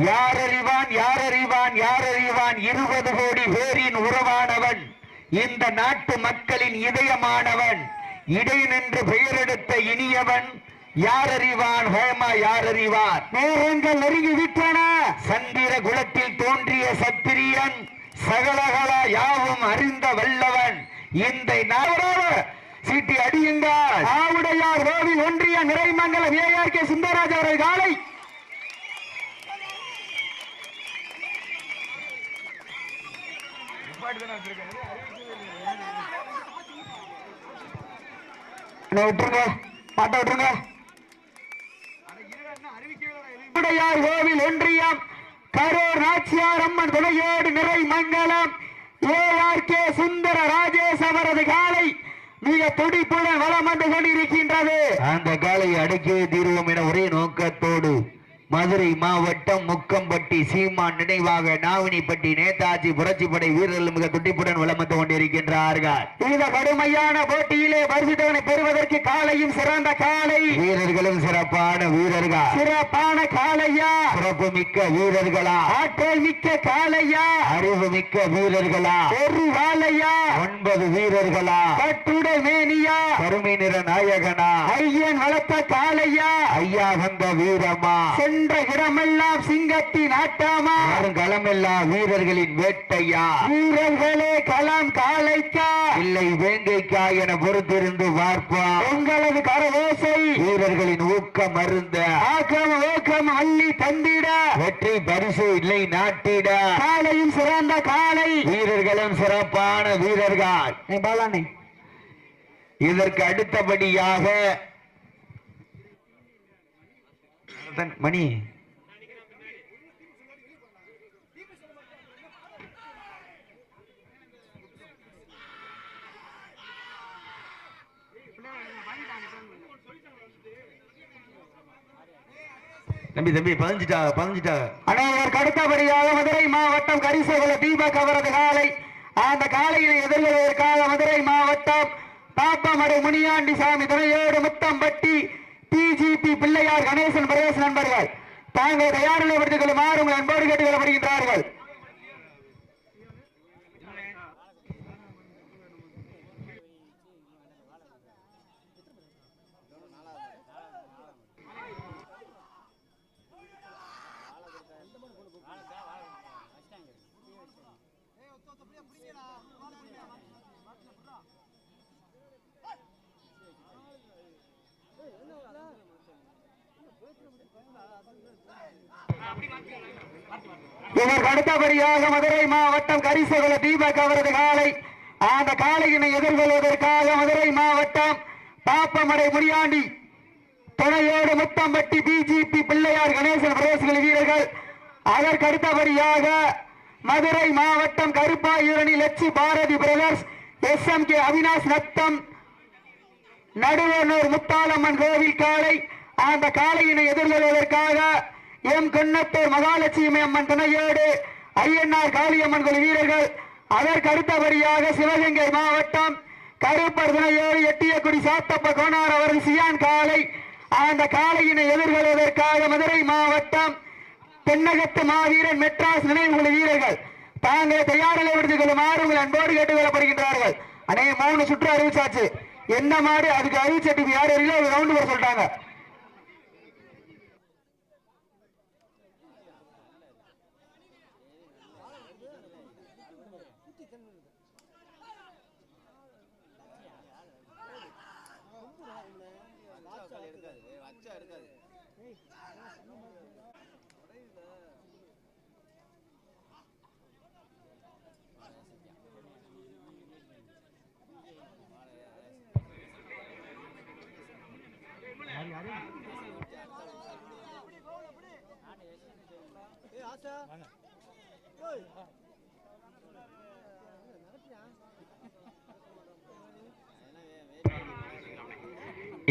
யார் அறிவான் யார் அறிவான் யார் அறிவான் இருபது கோடி பேரின் உறவானவன். இந்த நாட்டு மக்களின் இதயமானவன். இடை நின்று பெயரெடுத்த இனியவன். யார் அறிவான் ஹேமா யார் அறிவான் நேரங்கள் நெருங்கி விட்டன. சந்திர குலத்தில் தோன்றிய சத்திரியன் சகலகல யாவும் அறிந்த வல்லவன். இந்த நாவரோடு சீட்டி அடியுங்கள். ஆவுடையார் கோவில் ஒன்றிய நிறைமங்கலம் ஏஆர் கே சுந்தரராஜ் அவர்கள் காலை விட்டுருங்க பாட்ட விட்டுருங்க கோவில் ஒன்றியம் கரூர் நாச்சியார் அம்மன் துணையோடு நிறை மங்கலம் A R K Sundara Rajesh அவரது காலை மிக துடிப்புடன் வளம் வந்து கொண்டிருக்கின்றது அந்த காலையை அடக்கிய தீர்வோம் என ஒரே நோக்கத்தோடு. மதுரை மாவட்டம் முக்கம்பட்டி சீமான் நினைவாக நாவினிப்பட்டி நேதாஜி புரட்சிப்படை வீரர்கள் மிக துடிப்புடன் வளம் வந்து கொண்டிருக்கின்றார்கள். இந்த கடுமையான போட்டியிலே பரிசுத்தவனை பெறுவதற்கு காலையும் சிறந்த காலை. வீரர்களும் சிறப்பான வீரர்கள். சிறப்பான காலையா? சிறப்பு மிக்க வீரர்களா? ஆற்றல் மிக்க காலையா? அறிவு மிக்க வீரர்களா? ஒரு வாழையா? ஒன்பது வீரர்களா? கட்டுடை மேனியா? கருமை நிற நாயகனா? ஐயன் வளர்த்த காலையா? ஐயா வந்த வீரமா? சென்ற இடமெல்லாம் சிங்கத்தின் ஆட்டாமா? களமெல்லாம் வீரர்களின் வேட்டையா? வீரர்களே களம் காலைக்கா? இல்லை வேங்கைக்கா என பொறுத்திருந்து பார்ப்பா. உங்களது கரவோசை வீரர்களின் ஊக்கம் அருந்த. ஆக்கம் ஊக்கம் அள்ளி தந்திட. வெற்றி பரிசு இல்லை நாட்டிட. காலையும் சிறந்த காலை. வீரர்களும் சிறப்பான வீரர்கள். இதற்கு அடுத்தபடியாக தன் மணி. தம்பி தம்பி பதிஞ்சிட்டா பதிஞ்சிட்டா அனைவருக்கு அடுத்தபடியாக மதுரை மாவட்டம் கரிசகுல தீபக் அவரது காலை. அந்த காலையினை எதிர்கொள்வதற்காக மதுரை மாவட்டம் பாப்பமடை முனியாண்டி சாமி துணையோடு முத்தம்பட்டி டிஜிபி பிள்ளையார் கணேசன் பிரதேச நண்பர்கள். தாங்கள் தயார் நிலைப்படுத்திக் கொள்ளுமாறு உங்கள் அன்போடு கேட்டுக் கொள்ளப்படுகின்றார்கள் இதற்கு அடுத்தபடியாக மதுரை மாவட்டம் கரிசகுல தீபக் அவரது காலை. அந்த காளையினை எதிர்கொள்வதற்காக மதுரை மாவட்டம் பாப்பமடை முனியாண்டி துணையோடு முத்தம்பட்டி பிஜிபி பிள்ளையார் கணேசன் பிரதேசங்கள் வீரர்கள். அதற்கு அடுத்தபடியாக மதுரை மாவட்டம் Karuppayurani Latchi Bharathi brothers S M K Avinash Natham Naduvanur Muthalamman கோவில் காலை. அந்த காளையினை எதிர்கொள்வதற்காக எம் குன்னத்தூர் மகாலட்சுமி அம்மன் துணையோடு ஐயன்னார் காளியம்மன் குழு வீரர்கள். அதற்கு அடுத்தபடியாக சிவகங்கை மாவட்டம் கருப்பர் துணையோடு எட்டியக்குடி சாத்தப்ப கோனார் அவரது சியான் காளை. அந்த காளையினை எதிர்கொள்வதற்காக மதுரை மாவட்டம் தென்னகத்து மாவீரன் மெட்ராஸ் நினைவு குழு வீரர்கள். தாங்களை தயாரில் விடுத்துக் கொள்ளுமாறு உங்கள் அன்போடு கேட்டுக் கொள்ளப்படுகின்றார்கள் அனே மூணு சுற்று அறிவிச்சாச்சு. என்ன மாடு? அதுக்கு அறிவிச்சட்டு யார்? வரீங்களோ ரவுண்டு வர சொல்லிட்டாங்க.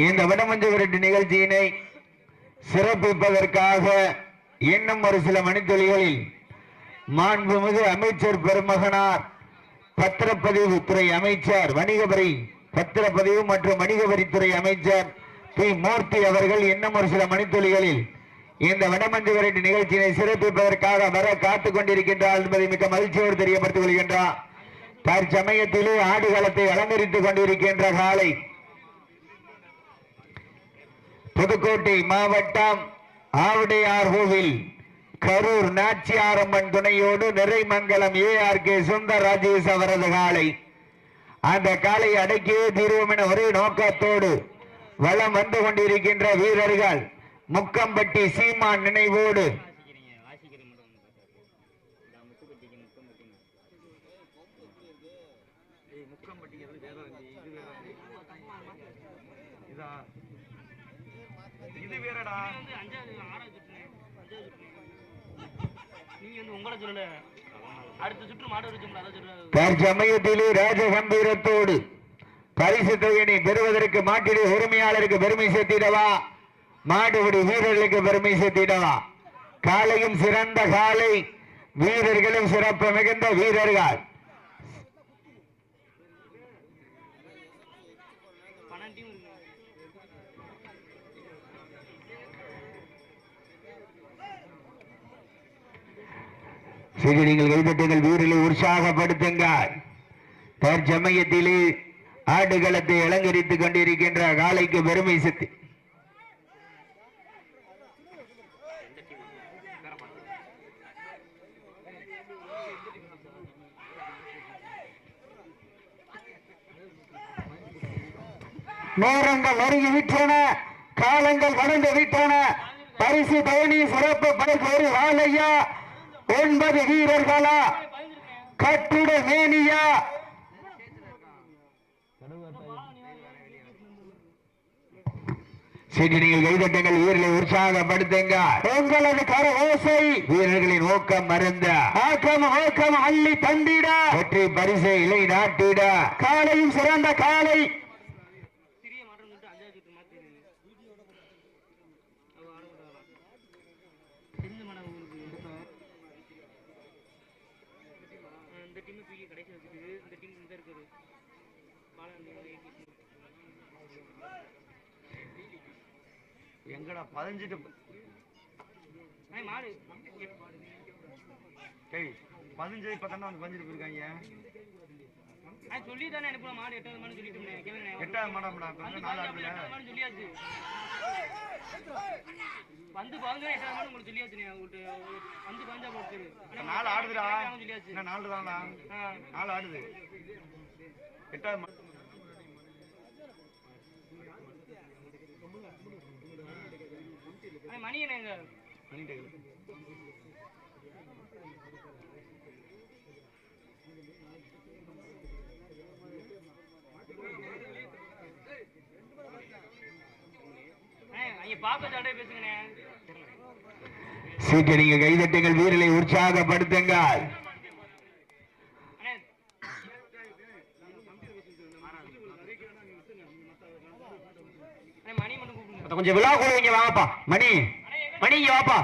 இந்த வடமஞ்சு விரட்டு நிகழ்ச்சியினை சிறப்பிப்பதற்காக இன்னும் ஒரு சில மணித்துளிகளில் மாண்புமிகு அமைச்சர் பெருமகனார் பத்திரப்பதிவு துறை அமைச்சர் வணிகவரி பத்திரப்பதிவு மற்றும் வணிகவரித்துறை அமைச்சர் ஸ்ரீ மூர்த்தி அவர்கள் இன்னும் ஒரு சில மணித்துளிகளில் இந்த வடமஞ்சு விரட்டு நிகழ்ச்சியை சிறப்பிப்பதற்காக வர காத்துக் கொண்டிருக்கின்றார் என்பதை மிக மகிழ்ச்சியோடு தெரியப்படுத்திக் கொள்கின்றார். தற்சமயத்திலே ஆடுகளத்தை அலங்கரித்துக் கொண்டிருக்கின்ற காலை புதுக்கோட்டை மாவட்டம் ஆவுடையார் கோவில் கரூர் நாச்சியாரம்மன் துணையோடு நிறைமங்கலம் A. R. K. Sundar Rajesh அவரது காலை. அந்த காலை அடக்கியே தீர்வோம் என ஒரே நோக்கத்தோடு வலம் வந்து கொண்டிருக்கின்ற வீரர்கள் முக்கம்பட்டி சீமான் நினைவோடு. இது வேறடா. தற்சமயத்திலே ராஜகம்பீரத்தோடு பரிசு தொகையினை பெறுவதற்கு மாட்டிடு உரிமையாளருக்கு பெருமை சேர்த்திடவா? மாடுபிடி வீரர்களுக்கு பெருமை சேர்த்திடவா? காலையும் சிறந்த காலை வீரர்களும் சிறப்பு மிகுந்த வீரர்கள். பன்னெண்டு சரி நீங்கள் கைதட்டுங்கள் வீரர்களை உற்சாகப்படுத்துங்கள். தற்சமயத்திலே ஆடுகளத்தை அலங்கரித்துக் கொண்டிருக்கின்ற காலைக்கு பெருமை சேர்த்து நேரங்கள் நெருங்கி விட்டன காலங்கள் கடந்து விட்டன. பரிசு தோனி சிறப்பு பரிசு வாழையா? ஒன்பது வீரர்களா? கட்டுட மேனியா? சரி நீங்கள் கைதட்டுங்கள் வீரர்களை உற்சாகப்படுத்துங்க. உங்களது கர ஓசை வீரர்களின் ஊக்கம் மருந்த ஆக்கம் ஊக்கம் அள்ளி தந்திட. வெற்றி பரிசை இலை நாட்டிட. காலையும் சிறந்த காலை சிறிய மாற்றம் சொல்லிட்டு அஞ்சாவது சுற்று மாத்தி அவ ஆடக்கூடாதா தெரிஞ்ச மாடா உங்களுக்கு ஆ, இந்த டீம் தூக்கி கடைசி வச்சுட்டு இந்த டீம் இந்த இருக்குது பாலாண்டி மாடு. டேய் பதினஞ்சு இப்போ தானே வந்து பதிஞ்சிட்டு போயிருக்காங்க சொல்லி தானே அனுப்புன மாடு எட்டாவது மாடு சொல்லிட்டு எட்டாவது மாடாம்டா இப்போ வந்து நாலு பாருங்க, ஆடுல எட்டாவது மாடு சொல்லியாச்சு. வந்து பாருங்க எட்டாவது மாடு உங்களுக்கு சொல்லியாச்சு உங்களுக்கு வந்து பாஞ்சா போட்டு நாலு ஆடுதுடா. சொல்லியாச்சு. நாலு தான்டா ஆ. நாலு ஆடுது. எட்டாவது மா- அண்ணே, மணி என்ன எங்க பேசுங்கண்ணே. சீட்டு நீங்க கைதட்டுங்கள் வீரர்களை உற்சாகப்படுத்துங்கள். கொஞ்சம் விழா கூட இங்க வாப்பா மணி. மணி இங்க வாப்பா.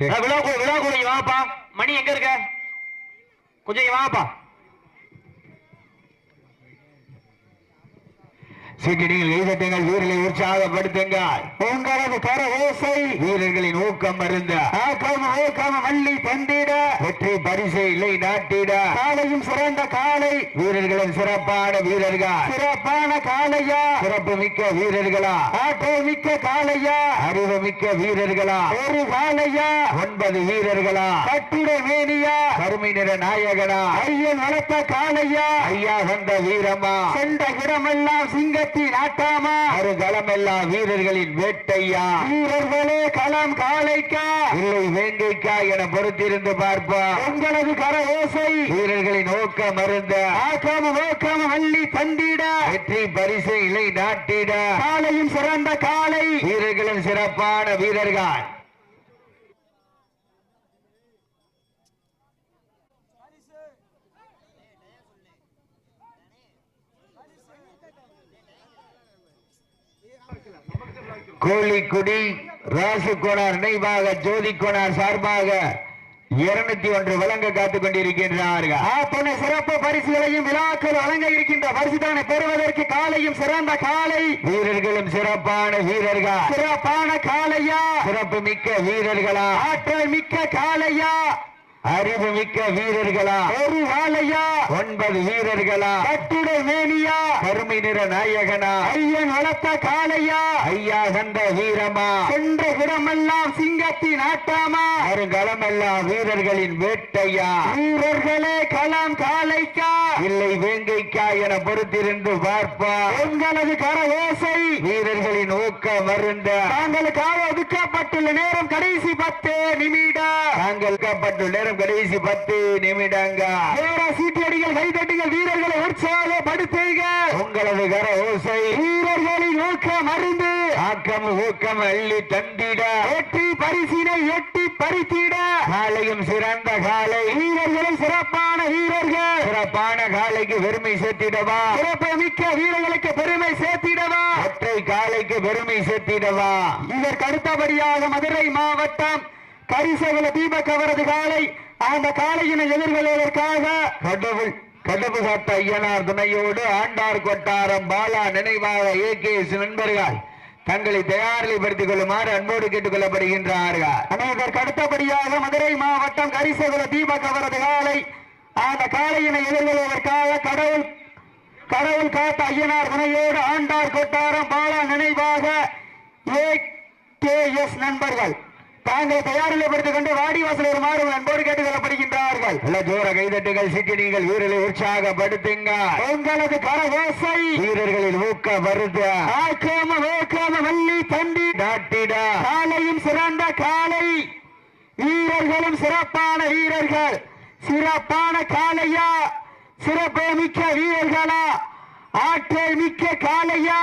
விழா கூட விழா கூட இங்க வாப்பா மணி எங்க இருக்க? கொஞ்சம் இங்க வாப்பா சீட்டு நீங்கள் கைதட்டுங்கள் வீரர்களை உற்சாகப்படுத்துங்கள். உங்களது கர ஓசை. வீரர்களின் ஊக்கம் மருந்த ஆக்கம் ஊக்கம் வள்ளி தந்திட. வெற்றி பரிசை இல்லை நாட்டிட. காலையும் சிறந்த காலை. வீரர்களின் சிறப்பான வீரர்கள். சிறப்பான காலையா. சிறப்பு மிக்க வீரர்களா. ஆற்றல் மிக்க காலையா. அறிவு மிக்க வீரர்களா. ஒரு காலையா. ஒன்பது வீரர்களா. கட்டிட மேனியா. கருமை நிற நாயகனா. ஐயன் வளர்த்த காலையா. ஐயா வந்த வீரமா. சென்ற இடமெல்லாம் சிங்கத்தின் ஆட்டாமா ஒரு களமெல்லாம் வீரர்களின் வேட்டையா? வீரர்களே களம் காளைக்கா இல்லை வேங்கைக்கா என பொறுத்திருந்து பார்ப்போம். உங்களது கர ஓசை. வீரர்களின் நோக்கம் மருந்த ஆக்கம் நோக்கம் அள்ளி தந்திட. வெற்றி பரிசை இலை நாட்டிட. காலையும் சிறந்த காலை. வீரர்களின் சிறப்பான வீரர்கள். கோழிக்குடி ராசுகோணார் நினைவாக ஜோதி சார்பாக இருநூத்தி ஒன்று வழங்க காத்துக் கொண்டிருக்கின்றார்கள். சிறப்பு பரிசுகளையும் விழாக்கள் வழங்க இருக்கின்ற பரிசுதானை பெறுவதற்கு காலையும் சிறந்த காலை. வீரர்களும் சிறப்பான வீரர்கள்? சிறப்பான காலையா சிறப்பு மிக்க வீரர்களா? ஆற்றல் மிக்க காலையா அறிவு மிக்க வீரர்களா? ஒரு காலையா ஒன்பது வீரர்களா? கட்டுடல் மேனியா? கருமை நிற நாயகனா? ஐயன் வளர்த்த காலையா ஐயா கண்ட வீரமா? சென்ற இடமெல்லாம் சிங்கத்தின் ஆட்டாமா? வருங்களமெல்லாம் வீரர்களின் வேட்டையா? வீரர்களே களம் காலைக்கா இல்லை வேங்கைக்கா என பொறுத்திருந்து பார்ப்பா. உங்களது கரவோசை வீரர்களின் ஊக்கம் வருந்த தாங்களுக்காக ஒதுக்கப்பட்டுள்ள நேரம் கடைசி பத்து நிமிடம். தாங்கள் ஒதுக்கப்பட்டுள்ள நேரம் கடைசி பத்து நிமிடங்க. வேற சீட்டடிகள் கைதட்டுகள் வீரர்களை உற்சாகப்படுத்துக உங்களது கர ஓசை. வீரர்களின் ஊக்கம் அறிந்து. ஆக்கம் ஊக்கம் அள்ளி தந்திட. வெற்றி பரிசினை எட்டி பறித்திட. காலையும் சிறந்த காலை. வீரர்களும் சிறப்பான வீரர்கள். சிறப்பான காலைக்கு பெருமை சேர்த்திடவா. சிறப்பு மிக்க வீரர்களுக்கு பெருமை சேர்த்திடவா. ஒற்றை காலைக்கு பெருமை சேர்த்திடவா. இதற்கு அடுத்தபடியாக மதுரை மாவட்டம் கரிசகுல தீபக் அவரது காலை அந்த காலையினை எதிர்கொள்வதற்காக கடவுள் கடவு காத்த ஐயனார் துணையோடு ஆண்டார் கொட்டாரம் பாலா நினைவாக ஏகேஎஸ் நண்பர்கள் தங்களை தயாரிப்படுத்திக் கொள்ளுமாறு அன்போடு கேட்டுக் கொள்ளப்படுகின்றார்கள் அனைவருக்கு அடுத்தபடியாக மதுரை மாவட்டம் கரிசகுல தீபக் அவரது காலை அந்த காலையினை எதிர்கொள்வதற்காக கடவுள் கடவுள் காத்த ஐயனார் துணையோடு ஆண்டார் கொட்டாரம் பாலா நினைவாக ஏ கே எஸ் நண்பர்கள். தாங்கள் தயாரிப்படுத்திக் கொண்டு வாடிவாசல் வருமாறு அன்போடு கேட்டுக் கொள்ளப்படுகின்றார்கள் நல்ல ஜோர கைதட்டுகள் சிட்டினிகள் வீரர்களை உற்சாகப்படுத்துங்க உங்களது கரவோசை வீரர்களின் ஊக்க வருத ஆக்காம ஓக்காம வள்ளி தண்டி. நாட்டிட. காலையும் சிறந்த காலை. வீரர்களும் சிறப்பான வீரர்கள். சிறப்பான காளையா சிறப்பு மிக்க வீரர்களா. ஆற்றல் மிக்க காளையா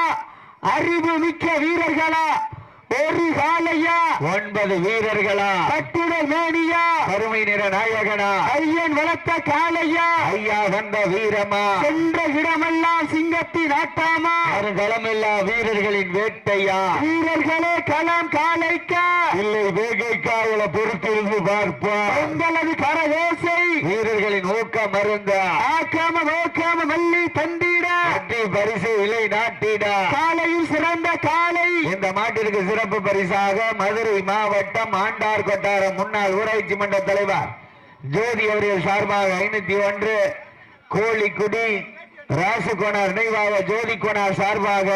அறிவு மிக்க வீரர்களா. ஒரு காளையா ஒன்பது வீரர்களா? கட்டுடல் மேனியா? கருமை நிற நாயகனா? ஐயன் வளர்த்த காளையா? ஐயா வந்த வீரமா? சென்ற இடமெல்லாம் சிங்கத்தின் ஆட்டாமா களமெல்லாம் வீரர்களின் வேட்டையா? வீரர்களே களம் காளைக்கா இல்லை வேகைக்கா இவளை பொறுத்திருந்து பார்ப்போம் உங்களது கரவேசை வீரர்களின் ஊக்கம் மருந்த ஆக்காம ஓக்காம மல்லி தந்திட பரிசு இலை நாட்டிட. காலையும் சிறந்த காலை. இந்த மாட்டிற்கு சிறப்பு பரிசாக மதுரை மாவட்டம் ஆண்டார் கொட்டாரம் முன்னாள் ஊராட்சி மன்ற தலைவர் ஜோதி அவர்கள் சார்பாக ஐநூத்தி ஒன்று கோழிக்குடி ராசுகோனார் நினைவாக ஜோதி கோனார் சார்பாக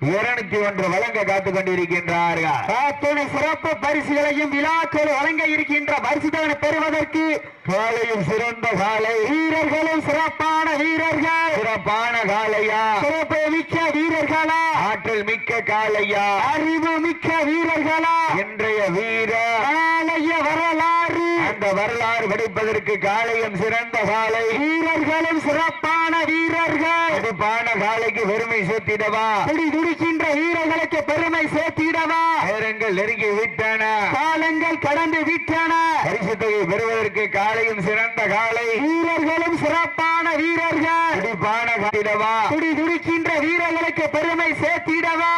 இருநூத்தி ஒன்று வழங்க காத்துக் கொண்டிருக்கின்றார்கள். அத்துணை சிறப்பு பரிசுகளையும் விழாக்கள் வழங்க இருக்கின்ற பரிசுதனை பெறுவதற்கு காலையும் சிறந்த காலை. வீரர்களும் சிறப்பான வீரர்கள். சிறப்பான காலையா? சிறப்பு மிக்க வீரர்களா? ஆற்றல் மிக்க காலையா? அறிவு மிக்க வீரர்களா? இன்றைய வீர காலைய வரலாறு அந்த வரலாறு படிப்பதற்கு காலையும் சிறந்த காலை வீரர்களும் சிறப்பான வீரர்கள். சிறப்பான காலைக்கு பெருமை சேர்த்திடவா? துடி துடிக்கின்ற வீரர்களுக்கு பெருமை சேர்த்திடவா? நேரங்கள் நெருங்கி விட்டன. காலங்கள் கடந்து விட்டன. பரிசு தொகை பெறுவதற்கு காலையும் சிறந்த காலை வீரர்களும் சிறப்பான வீரர்கள். துடிப்பான காட்டிடவா துடி துடிக்கின்ற வீரர்களுக்கு பெருமை சேர்த்திடவா?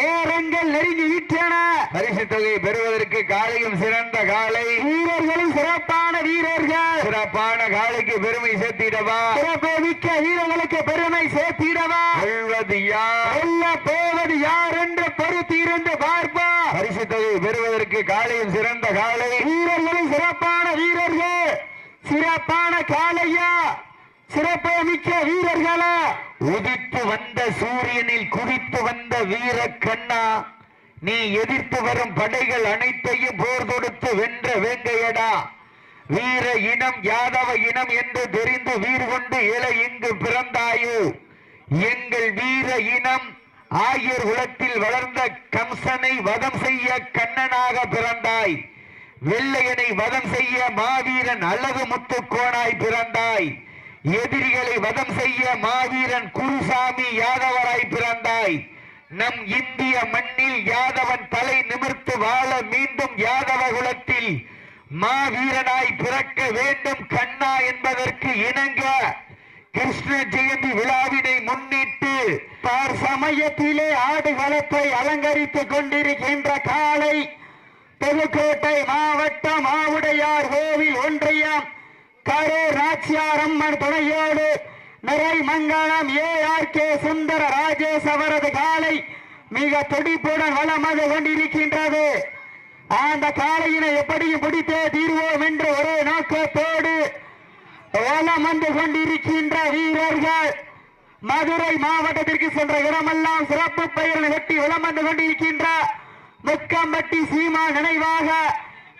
நேரங்கள் நெருங்கி விட்டன பரிசு தொகை பெறுவதற்கு காலையும் சிறந்த காலை. வீரர்களும் சிறப்பான வீரர்கள். சிறப்பான காலைக்கு பெருமை சேர்த்திடவா? சிறப்பு மிக்க வீரர்களுக்கு பெருமை சேர்த்திடவா? வெல்வது யார்? வெல்ல போவது யார் என்று பொறுத்திருந்து பார்ப்பா பரிசு தொகை பெறுவதற்கு காலையும் சிறந்த காலை. வீரர்களும் சிறப்பான வீரர்கள். சிறப்பான காலையா? சிறப்பு மிக்க வீரர்களா உதித்து வந்த சூரியனில் குதித்து வந்த வீர கண்ணா நீ எதிர்த்து வரும் படைகள் அனைத்தையும் போர் தொடுத்து வென்ற வேங்கையடா. வீர இனம் யாதவ இனம் என்று தெரிந்து வீர் கொண்டு இலை இங்கு பிறந்தாயோ. எங்கள் வீர இனம் ஆயர் குலத்தில் வளர்ந்த கம்சனை வதம் செய்ய கண்ணனாக பிறந்தாய். வெள்ளையனை வதம் செய்ய மாவீரன் அழகு முத்துக்கோனாய் பிறந்தாய். எதிரிகளை வதம் செய்ய மாவீரன் குருசாமி யாதவராய் பிறந்தாய். நம் இந்திய மண்ணில் யாதவன் தலை நிமிர்த்து வாழ மீண்டும் யாதவ குலத்தில் மாவீரனாய் பிறக்க வேண்டும் கண்ணா என்பதற்கு இணங்க கிருஷ்ண ஜெயந்தி விழாவினை முன்னிட்டு தார் சமயத்திலே ஆடுகளத்தை அலங்கரித்துக் கொண்டிருக்கின்ற காலை புதுக்கோட்டை மாவட்டம் மாவுடையார் கோவில் ஒன்றியம் கரு ராட்சியாரம்மன் துணையோடு நிறை நிறைமங்கலம் A R K Sundara Rajesh அவரது காலை மிக துடிப்புடன் வளம் வந்து கொண்டிருக்கின்றது. அந்த காளையினை எப்படியும் பிடித்தே தீர்வோம் என்று ஒரே நோக்கத்தோடு வளம் வந்து கொண்டிருக்கின்ற வீரர்கள் மதுரை மாவட்டத்திற்கு சென்ற இடமெல்லாம் சிறப்பு பெயரில் வெட்டி வளம் வந்து கொண்டிருக்கின்ற முக்கம்பட்டி சீமா நினைவாக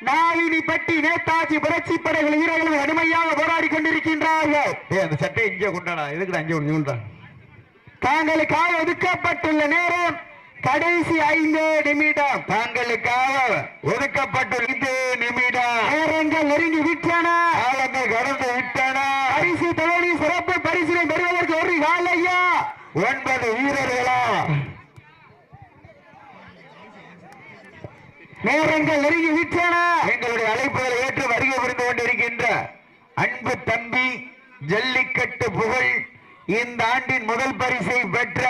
நாவினிப்பட்டி நேதாஜி புரட்சி படைகள் வீரர்கள் கடுமையாக போராடி கொண்டிருக்கின்றார்கள். அந்த சட்டை இங்கே கொண்டாடா. எதுக்குடா இங்கே கொண்டு தாங்களுக்காக ஒதுக்கப்பட்டுள்ள நேரம் கடைசி ஐந்து நிமிடம். தாங்களுக்காக ஒதுக்கப்பட்டுள்ள ஐந்து நிமிடம். நேரங்கள் நெருங்கி விட்டன. காலங்கள் கடந்து விட்டன. பரிசு தொழிலி சிறப்பு பரிசினை பெறுவதற்கு ஒரு காலையா ஒன்பது வீரர்களா? நேரங்கள் நெருங்கி விட்டன எங்களுடைய அழைப்புகளை ஏற்று வருகை புரிந்து கொண்டிருக்கின்ற அன்பு தம்பி ஜல்லிக்கட்டு புகழ் இந்த ஆண்டின் முதல் பரிசை பெற்ற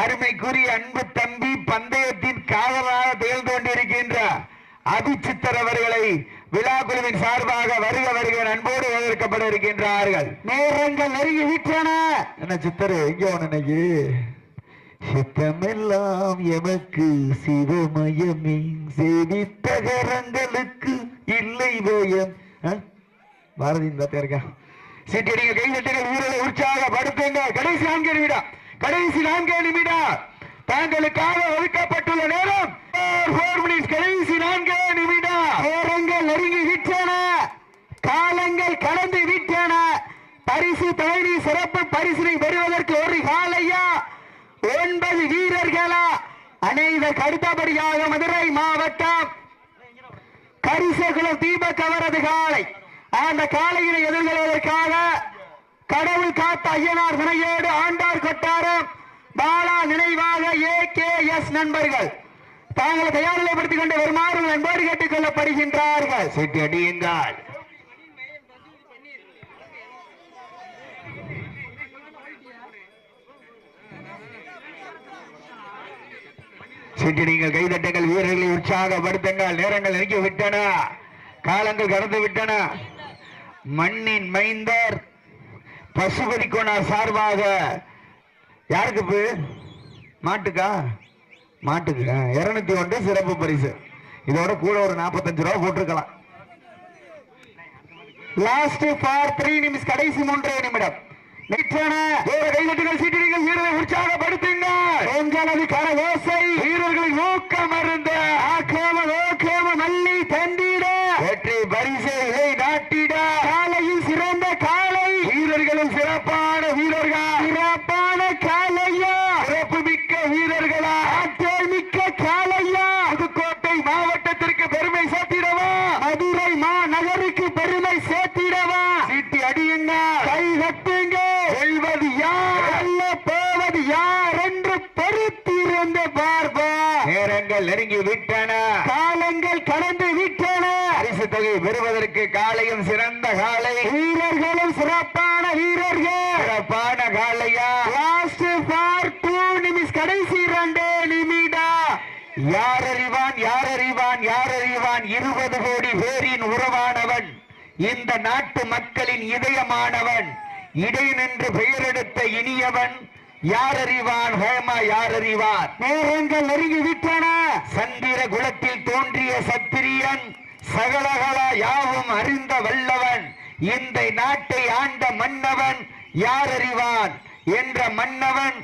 அருமைக்குரிய அன்பு தம்பி பந்தயத்தின் காவலாக திகழ்ந்து கொண்டிருக்கின்ற அபிச்சித்தர் அவர்களை விழா குழுவின் சார்பாக வருக வருக அன்போடு வரவேற்கப்பட இருக்கின்றார்கள். நேரங்கள் நெருங்கி விட்டன என்ன சித்தரு எங்க இன்னைக்கு சித்தமெல்லாம் எமக்கு சிவமயமே. சேவித்தகரங்களுக்கு இல்லை பயம் பாரதி இருக்கா? இருக்கா நீங்க கை தட்டுங்கள் உற்சாக படுத்துங்க கடைசி நான்கு நிமிடம் கடைசி நான்கு நிமிடம். தாங்களுக்காக ஒதுக்கப்பட்டுள்ள நேரம் four minutes. கடைசி நான்கு நிமிடம் நேரங்கள் நெருங்கி விட்டன காலங்கள் கடந்து விட்டன பரிசு தொழிலி சிறப்பு பரிசினை பெறுவதற்கு ஒரு காலையா ஒன்பது வீரர்களா அனைவர் அடுத்தபடியாக மதுரை மாவட்டம் கரிசகுளம் தீபக் அவரது காலை அந்த காலையினை எதிர்கொள்வதற்காக கடவுள் காத்த ஐயனார் துணையோடு ஆண்டார் கொட்டாரம். பாலா நினைவாக ஏ கே எஸ் நண்பர்கள். தாங்களை தயார் நிலைப்படுத்திக் கொண்டு வருமாறு நண்போடு கேட்டுக் கொள்ளப்படுகின்றார்கள். சீட்டு அடியுங்கள். சீட்டடிங்கள் கைதட்டுங்கள். வீரர்களை உற்சாகப்படுத்துங்கள் நேரங்கள் நெருங்கி விட்டன. காலங்கள் கடந்து விட்டன. மண்ணின் மைந்தர் பசுபதி கோணா சார்பாக. யாருக்கு மாட்டுக்கா? மாட்டுக்கு. இருநூத்தி ஒன்று சிறப்பு பரிசு. இதோட கூட ஒரு நாற்பத்தஞ்சு ரூபா போட்டிருக்கலாம். லாஸ்ட் ஃபார் த்ரீ நிமிஷம் கடைசி மூன்றே நிமிடம். நிற்றன. கைதட்டுகள் சீட்டடிகள் வீரரை உற்சாகப்படுத்துங்க ஓசை வீரர்களின் ஊக்கம் அருந்த ஆக்கிரம ஓக்கிரம மல்லி தந்திட வெற்றி பரிசை நாட்டிட காலையில் சிறந்த காலை வீரர்களும் சிறப்பான வீரர்கள் சிறப்பான காலையா சிறப்பு மிக்க வீரர்களா ஆற்றல் மிக்க காலையா புதுக்கோட்டை மாவட்டத்திற்கு பெருமை சேர்த்திடவா மதுரை மாநகருக்கு பெருமை சேர்த்திடவா சீட்டி அடியுங்க கை தட்டுங்க வெல்வது யார் வெல்ல போவது யார் என்று பொறுத்திருந்து பார்ப்பா நேரங்கள் நெருங்கி விட்டன காலங்கள் கடந்து விட்டன பரிசு தொகை பெறுவதற்கு காலையும் சிறந்த காலை. வீரர்களும் சிறப்பான வீரர்கள். சிறப்பான காலையா? லாஸ்ட் ஃபார் டூ நிமிஷம் கடைசி இரண்டு நிமிடம் யார் அறிவான் யார் அறிவான் யார் அறிவான் இருபது கோடி பேரின் உறவானவன். இந்த நாட்டு மக்களின் இதயமானவன். இடை நின்று பெயரெடுத்த இனியவன். யார் அறிவான் ஹேமா யார் அறிவான் நேரங்கள் நெருங்கி விட்டன. சந்திர குலத்தில் தோன்றிய சத்திரியன். சகலகலா யாவும் அறிந்த வல்லவன். இந்த நாட்டை ஆண்ட மன்னவன் யார் அறிவான் என்ற மன்னவன்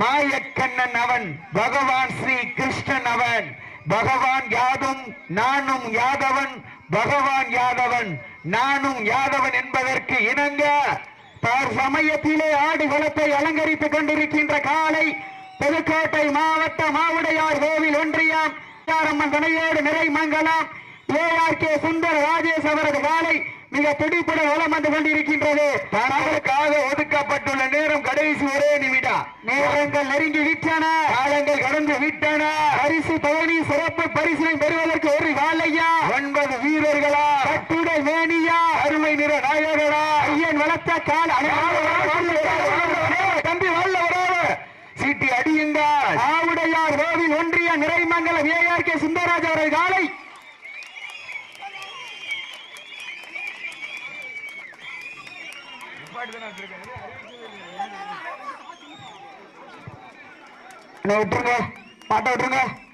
மாயக்கண்ணன் அவன் பகவான் ஸ்ரீ கிருஷ்ணன் அவன். பகவான் யாதும் நானும் யாதவன் பகவான் யாதவன் நானும் யாதவன் என்பதற்கு இணங்க சமயத்திலே ஆடுகளத்தை அலங்கரித்துக் கொண்டிருக்கின்ற காலை புதுக்கோட்டை மாவட்ட மாவுடையார் கோவில் ஒன்றியம் அம்மன் துணையோடு நிறைமங்கலம் A R K Sundara Rajesh அவரது காலை மிக துடிப்புடன் வலம் வந்து கொண்டிருக்கின்றது. தனக்காக ஒதுக்கப்பட்டுள்ள நேரம் கடைசி ஒரே நிமிடம். நேரங்கள் நெருங்கி விட்டன. காலங்கள் கடந்து விட்டன. பரிசு தொழில் சிறப்பு பரிசினை பெறுவதற்கு ஒரு காலையா? ஒன்பது வீரர்களா? கட்டுடை வேணியா அருமை நிற நாயகரா ஐயன் வளர்த்த கால் தம்பி வராது. சீட்டி அடியுங்கள். ஆவுடையார் கோவில் ஒன்றிய நிறைமங்கலம் ஏஆர் கே சுந்தரராஜ் அவரது காலை விட்டுருங்க. மாட்ட விட்டுருங்க.